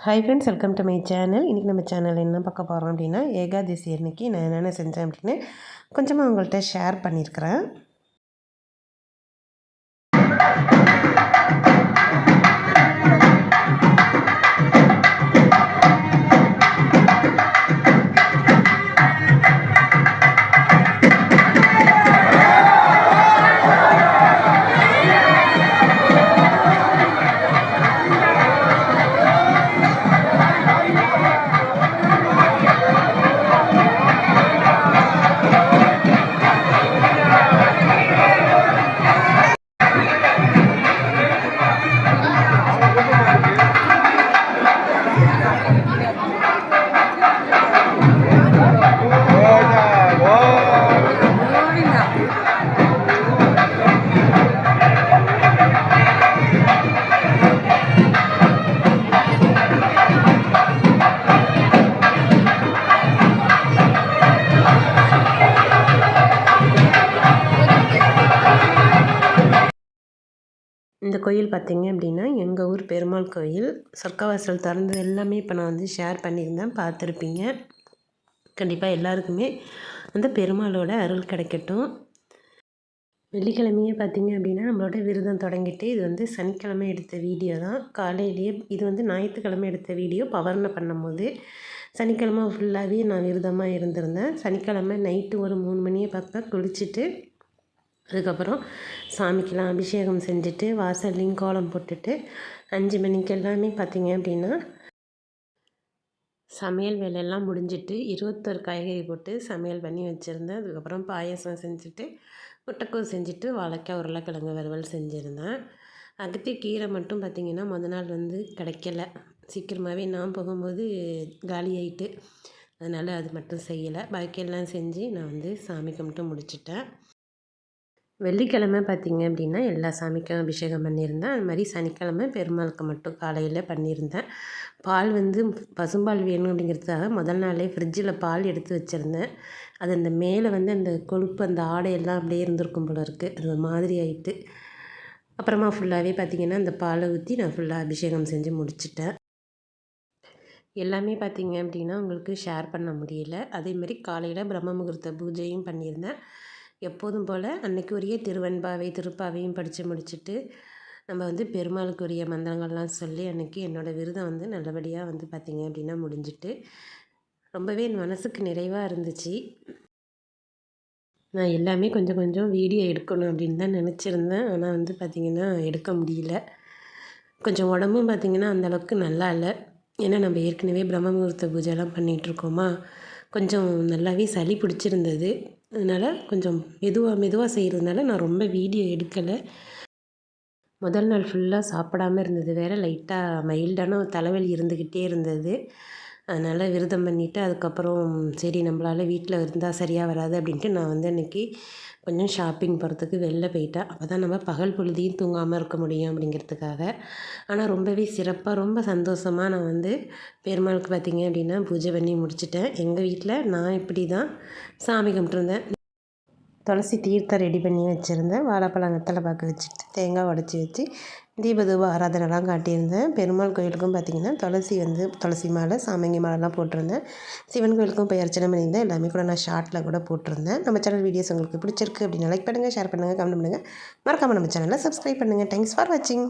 Hi friends welcome to my channel இன்றைக்கி நம்ம channel என்ன பார்க்க போகிறோம் அப்படின்னா ஏகாதசி அன்னைக்கு நான் என்னென்ன செஞ்சேன் அப்படின்னு கொஞ்சமாக உங்கள்கிட்ட ஷேர் பண்ணியிருக்கிறேன். இந்த கோயில் பார்த்திங்க அப்படின்னா எங்கள் ஊர் பெருமாள் கோயில். சொர்க்கவாசல் திறந்தது எல்லாமே இப்போ நான் வந்து ஷேர் பண்ணியிருந்தேன் பார்த்துருப்பீங்க. கண்டிப்பாக எல்லாருக்குமே அந்த பெருமாளோட அருள் கிடைக்கட்டும். வெள்ளிக்கிழமையே பார்த்திங்க அப்படின்னா நம்மளோட விரதம் தொடங்கிட்டு இது வந்து சனிக்கிழமை எடுத்த வீடியோ தான். காலையிலேயே இது வந்து ஞாயிற்றுக்கிழமை எடுத்த வீடியோ பவர்னு பண்ணும்போது. சனிக்கிழமை ஃபுல்லாகவே நான் விரதமாக இருந்திருந்தேன். சனிக்கிழமை நைட்டு ஒரு மூணு மணியை பார்த்தா குளிச்சுட்டு அதுக்கப்புறம் சாமிக்கெலாம் அபிஷேகம் செஞ்சுட்டு வாசல்லையும் கோலம் போட்டுட்டு அஞ்சு மணிக்கு எல்லாமே பார்த்திங்க அப்படின்னா சமையல் வேலையெல்லாம் முடிஞ்சிட்டு இருபத்தொரு காய்கறி போட்டு சமையல் பண்ணி வச்சுருந்தேன். அதுக்கப்புறம் பாயசம் செஞ்சுட்டு முட்டைக்கோஸ் செஞ்சுட்டு வாழைக்காய் உருளைக்கிழங்கு வறுவல் செஞ்சுருந்தேன். அகத்தி கீரை மட்டும் பார்த்திங்கன்னா முத நாள் வந்து கிடைக்கல. சீக்கிரமாகவே நான் போகும்போது காலி ஆயிட்டு அதனால் அது மட்டும் செய்யலை. பாக்கியெல்லாம் செஞ்சு நான் வந்து சாமி கும்பிட்டு முடிச்சிட்டேன். வெள்ளிக்கிழமை பார்த்திங்க அப்படின்னா எல்லா சாமிக்கும் அபிஷேகம் பண்ணியிருந்தேன். அது மாதிரி சனிக்கிழமை பெருமாளுக்கு மட்டும் காலையில் பண்ணியிருந்தேன். பால் வந்து பசும்பால் வேணும் அப்படிங்கிறதுக்காக முதல் நாளே ஃப்ரிட்ஜில் பால் எடுத்து வச்சுருந்தேன். அது அந்த மேலே வந்து அந்த கொழுப்பு அந்த ஆடையெல்லாம் அப்படியே இருந்திருக்கும் போல இருக்குது அது மாதிரி ஆயிட்டு. அப்புறமா ஃபுல்லாகவே பார்த்திங்கன்னா அந்த பாலை ஊற்றி நான் ஃபுல்லாக அபிஷேகம் செஞ்சு முடிச்சிட்டேன். எல்லாமே பார்த்திங்க அப்படின்னா உங்களுக்கு ஷேர் பண்ண முடியல. அதேமாரி காலையில் பிரம்ம முகூர்த்த பூஜையும் பண்ணியிருந்தேன். எப்போதும் போல் அன்னைக்குரிய திருவெண்பாவை திருப்பாவையும் படித்து முடிச்சுட்டு நம்ம வந்து பெருமாளுக்குரிய மந்திரங்கள்லாம் சொல்லி அன்றைக்கி என்னோடய விரதம் வந்து நல்லபடியாக வந்து பார்த்திங்க அப்படின்னா முடிஞ்சிட்டு ரொம்பவே என் மனசுக்கு நிறைவாக இருந்துச்சு. நான் எல்லாமே கொஞ்சம் கொஞ்சம் வீடியோ எடுக்கணும் அப்படின்னு தான் நினச்சிருந்தேன். ஆனால் வந்து பார்த்திங்கன்னா எடுக்க முடியல. கொஞ்சம் உடம்பும் பார்த்திங்கன்னா அந்தளவுக்கு நல்லா இல்லை. ஏன்னா நம்ம ஏற்கனவே பிரம்ம முகூர்த்த பூஜைலாம் பண்ணிகிட்ருக்கோமா கொஞ்சம் நல்லாவே சளி பிடிச்சிருந்தது. அதனால் கொஞ்சம் மெதுவாக மெதுவாக செய்கிறதுனால நான் ரொம்ப வீடியோ எடுக்கலை. முதல் நாள் ஃபுல்லாக சாப்பிடாம இருந்தது. வேறு லைட்டாக மைல்டான தலைவலி இருந்துக்கிட்டே இருந்தது. அதனால் விரதம் பண்ணிவிட்டு அதுக்கப்புறம் சரி நம்மளால் வீட்டில் இருந்தால் சரியாக வராது அப்படின்ட்டு நான் வந்து அன்றைக்கி கொஞ்சம் ஷாப்பிங் போகிறதுக்கு வெளில போயிட்டேன். அப்போ தான் நம்ம பகல் பொழுதையும் தூங்காமல் இருக்க முடியும் அப்படிங்கிறதுக்காக. ஆனால் ரொம்பவே சிறப்பாக ரொம்ப சந்தோஷமாக நான் வந்து பெருமாளுக்கு பார்த்திங்க அப்படின்னா பூஜை பண்ணி முடிச்சிட்டேன். எங்கள் வீட்டில் நான் இப்படி தான் சாமி கும்பிட்ருந்தேன் துளசி தீர்த்தம் ரெடி பண்ணி வச்சுருந்தேன். வாழைப்பழம் வெத்தலை பாக்கு வச்சுட்டு தேங்காய் உடச்சி வச்சு தீபதூப ஆராதனைலாம் காட்டியிருந்தேன். பெருமாள் கோயிலுக்கும் பார்த்திங்கன்னா துளசி வந்து துளசி மாலை சாமங்கி மாலைலாம் போட்டிருந்தேன். சிவன் கோயிலுக்கும் போய் அர்ச்சனை பண்ணியிருந்தேன். எல்லாமே கூட நான் ஷார்ட்டில் கூட போட்டிருந்தேன். நம்ம சேனல் வீடியோஸ் உங்களுக்கு பிடிச்சிருக்கு அப்படின்னு லைக் பண்ணுங்கள் ஷேர் பண்ணுங்கள் கமெண்ட் பண்ணுங்கள் மறக்காமல் நம்ம சேனலை சப்ஸ்கிரைப் பண்ணுங்கள் தேங்க்ஸ் ஃபார் வாட்சிங்